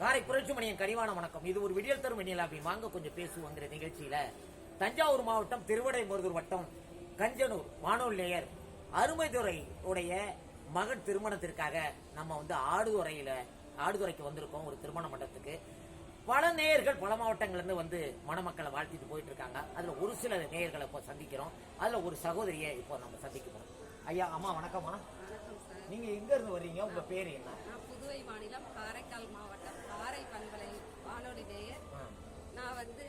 காரை புரட்சி மணியின் கனிவான வணக்கம். இது ஒரு விடியல் தரும் அப்படின்னு வாங்க கொஞ்சம் பேசுவோங்கிற நிகழ்ச்சியில தஞ்சாவூர் மாவட்டம் திருவடை முருகர் வட்டம் கஞ்சனூர் வானொலி நேயர் அருமைதுறை உடைய மகன் திருமணத்திற்காக நம்ம வந்து ஆடுதுறையில ஆடுதுறைக்கு வந்திருக்கோம் ஒரு திருமண மண்டபத்துக்கு. பல நேயர்கள் பல மாவட்டங்கள்ல இருந்து வந்து மணமக்களை வாழ்த்திட்டு போயிட்டு இருக்காங்க அதுல ஒரு சில நேயர்களை இப்போ சந்திக்கிறோம். அதுல ஒரு சகோதரியை இப்போ நம்ம சந்திக்க போறோம். ஐயா அம்மா வணக்கம்மா. வணக்கம் நீங்க எங்க இருந்து வர்றீங்க? உங்க பேர் என்ன? புதுவை மாநிலம் காரைக்கால் மாவட்டம் காரை பண்பலை வானொலி நேயர். நான் வந்து?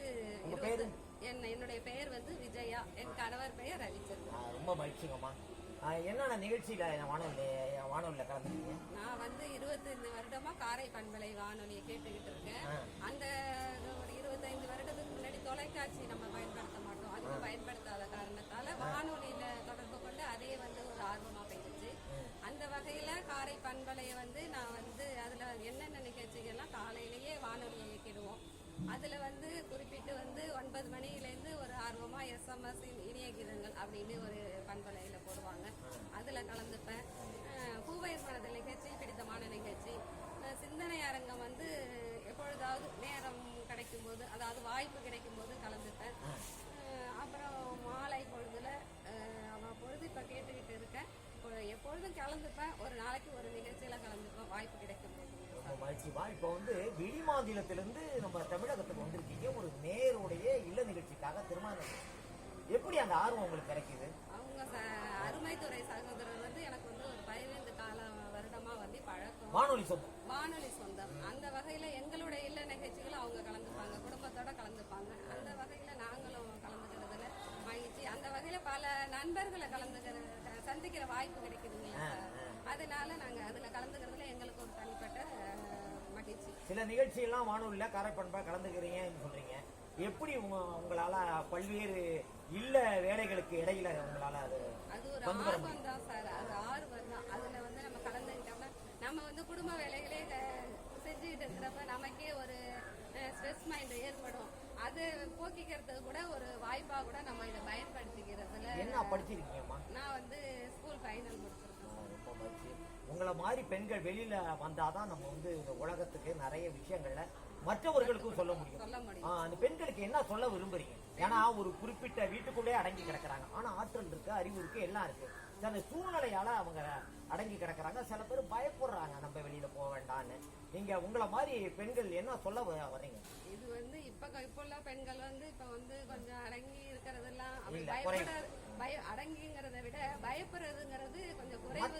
என் என்னுடைய பெயர் வந்து விஜயா. என் கணவர் பெயர் ரவிச்சந்திரன். ரொம்ப மகிழ்ச்சிங்கம்மா. என்னென்ன நிகழ்ச்சியில வானொலி வானொலியில் கலந்துருக்கீங்க நான் வந்து இருபத்தைந்து வருடமா காரை பண்பலை வானொலியை கேட்டுக்கிட்டு இருக்கேன். அந்த ஒரு இருபத்தைந்து வருடத்துக்கு முன்னாடி தொலைக்காட்சி நம்ம பயன்படுத்த மாட்டோம். அதுக்கு பயன்படுத்தாத காரணத்தால வானொலியில தொடர்பு கொண்டு அதே வந்து ஒரு ஆர்வமா போயிடுச்சு. அந்த வகையில காரை பண்பலையை வந்து குழந்தைகள்லாம் காலையிலேயே வானொலி இயக்கிடுவோம். அதுல வந்து குறிப்பிட்டு வந்து ஒன்பது மணியிலேருந்து ஒரு ஆர்வமா எஸ்எம்எஸ் இனிய கீதங்கள் அப்படின்னு ஒரு பண்பலையில போடுவாங்க. அதுல கலந்துப்பேன். அஹ் பூவையர் மனதில் நிகழ்ச்சி பிடித்தமான நிகழ்ச்சி அஹ் சிந்தனை அரங்கம் வந்து எப்பொழுதாவது நேரம் கிடைக்கும் போது அதாவது வாய்ப்பு கிடைக்கும் போது கலந்துப்பேன் அஹ் அப்புறம் மாலை பொழுதுல அஹ் அவன் பொழுது இப்ப கேட்டுக்கிட்டு இருக்கேன் இப்போ எப்பொழுதும் கலந்துப்பேன் ஒரு நாளைக்கு ஒரு நிகழ்ச்சியில கலந்துப்பேன் வாய்ப்பு கிடைக்கும் போது மகிழ்ச்சிமா இப்போ வந்து வெளி மாநிலத்திலிருந்து நம்ம தமிழகத்துக்கு வந்திருக்கீங்க. ஒரு நேருடைய இல்ல நிகழ்ச்சிக்காக திருமணம். எப்படி அந்த ஆர்வம் உங்களுக்கு கிடைக்குது? அவங்க அருமைத்துறை சகோதரர் வந்து எனக்கு வந்து ஒரு பதினைந்து கால வருடமா வந்து பழக்கம். வானொலி சொந்தம். வானொலி சொந்தம். அந்த வகையில எங்களுடைய இல்ல நிகழ்ச்சிகள் அவங்க கலந்துப்பாங்க. குடும்பத்தோட கலந்துப்பாங்க. அந்த வகையில நாங்களும் கலந்துக்கிறதுல மகிழ்ச்சி. அந்த வகையில பல நண்பர்களை கலந்துக்கிற சந்திக்கிற வாய்ப்பு கிடைக்குதுங்களா? அதனால நாங்க அதுல கலந்துக்கிறதுல எங்களுக்கு ஒரு தனிப்பட்ட மகிழ்ச்சி. சில நிகழ்ச்சியெல்லாம் வானொலியில கரைப்பண்பா கலந்துக்கிறீங்கன்னு சொல்றீங்க. எப்படி உங்க உங்களால பல்வேறு இல்ல வேலைகளுக்கு இடையில உங்களால அது அது ஒரு ஆர்வம் தான் சார் அது ஆர்வம் தான். அதுல வந்து நம்ம கலந்துக்கிட்டோம்னா நம்ம வந்து குடும்ப வேலைகளே செஞ்சுக்கிட்டு இருக்கிறப்ப நமக்கே ஒரு ஸ்ட்ரெஸ் மைண்ட் ஏற்படும். அது போக்கிக்கிறதுக்கு கூட ஒரு வாய்ப்பா கூட நம்ம இதை பயன்படுத்திக்கிறதுல என்ன படிச்சிருக்கீங்கம்மா? நான் வந்து ஸ்கூல் ஃபைனல் முடிச்சிருக்கேன் மகிழ்ச்சி உங்களை மாதிரி பெண்கள் வெளியில வந்தாதான் நம்ம வந்து இந்த உலகத்துக்கு நிறைய விஷயங்கள்ல மற்றவர்களுக்கும் சொல்ல முடியும். அந்த பெண்களுக்கு என்ன சொல்ல விரும்புறீங்க? ஏன்னா ஒரு குறிப்பிட்ட வீட்டுக்குள்ளே அடங்கி கிடக்குறாங்க. ஆனா ஆற்றல் இருக்கு அறிவு இருக்கு எல்லாம் இருக்கு. சில சூழ்நிலையால அவங்க அடங்கி கிடக்குறாங்க. சில பேர் பயப்படுறாங்க நம்ம வெளியில போக வேண்டாம்னு. நீங்க உங்களை மாதிரி பெண்கள் என்ன சொல்ல வர்றீங்க? இது வந்து இப்ப இப்ப உள்ள பெண்கள் வந்து இப்ப வந்து கொஞ்சம் அடங்கி இருக்கிறதெல்லாம் பய அடங்கிங்கிறத விட பயப்படுறதுங்கிறது கொஞ்சம் குறைவு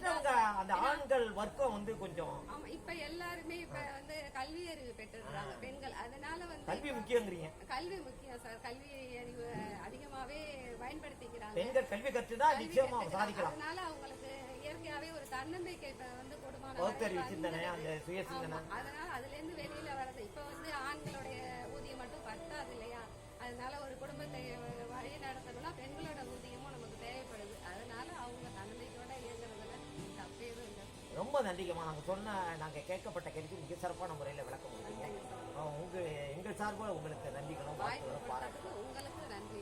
அந்த ஆண்கள் வர்க்கம் வந்து கொஞ்சம் ஆமா இப்ப எல்லாருமே இப்ப வந்து கல்வி அறிவு பெற்றுறாங்க பெண்கள். அதனால வந்து கல்வி முக்கியங்கிறீங்க. கல்வி முக்கியம் சார். கல்வி அறிவு அதிகமாவே பயன்படுத்திக்கிறாங்க. பெண்கள் கல்வி கற்றுதான் நிச்சயமா சாதிக்கலாம். அதனால அவங்களுக்கு இயற்கையாவே ஒரு தன்னம்பிக்கை இப்ப வந்து கொடுமான சிந்தனை அந்த சுய சிந்தனை. அதனால அதுல இருந்து வெளியில வர்றது. இப்ப வந்து ஆண்களுடைய ஊதியம் மட்டும் பத்தாது இல்லையா? அதனால ஒரு குடும்பத்தை வழி நடத்தணும்னா ரொம்ப நன்றிங்கம்மா நாங்கள் சொன்ன நாங்கள் கேட்கப்பட்ட கேள்விக்கு மிக சிறப்பான முறையில் விளக்கம் கொடுத்தீங்க. உங்கள் எங்கள் சார்பாக உங்களுக்கு நன்றிகளும் பாராட்டுகளும். வாழ்த்துகளும் உங்களுக்கு நன்றி